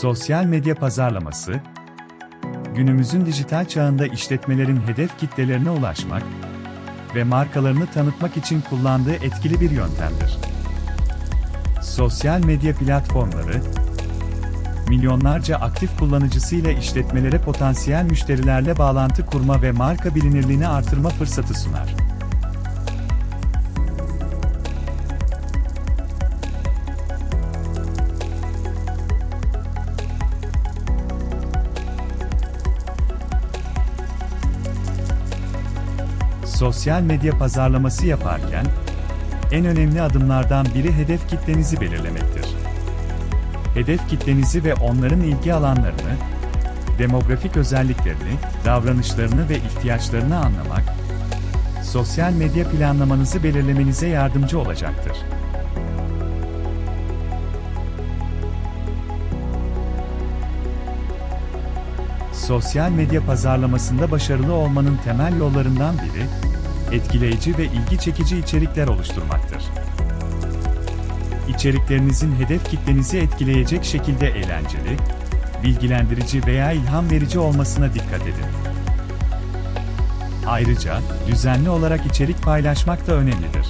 Sosyal medya pazarlaması, günümüzün dijital çağında işletmelerin hedef kitlelerine ulaşmak ve markalarını tanıtmak için kullandığı etkili bir yöntemdir. Sosyal medya platformları, milyonlarca aktif kullanıcısıyla işletmelere potansiyel müşterilerle bağlantı kurma ve marka bilinirliğini artırma fırsatı sunar. Sosyal medya pazarlaması yaparken, en önemli adımlardan biri hedef kitlenizi belirlemektir. Hedef kitlenizi ve onların ilgi alanlarını, demografik özelliklerini, davranışlarını ve ihtiyaçlarını anlamak, sosyal medya planlamanızı belirlemenize yardımcı olacaktır. Sosyal medya pazarlamasında başarılı olmanın temel yollarından biri, etkileyici ve ilgi çekici içerikler oluşturmaktır. İçeriklerinizin hedef kitlenizi etkileyecek şekilde eğlenceli, bilgilendirici veya ilham verici olmasına dikkat edin. Ayrıca, düzenli olarak içerik paylaşmak da önemlidir.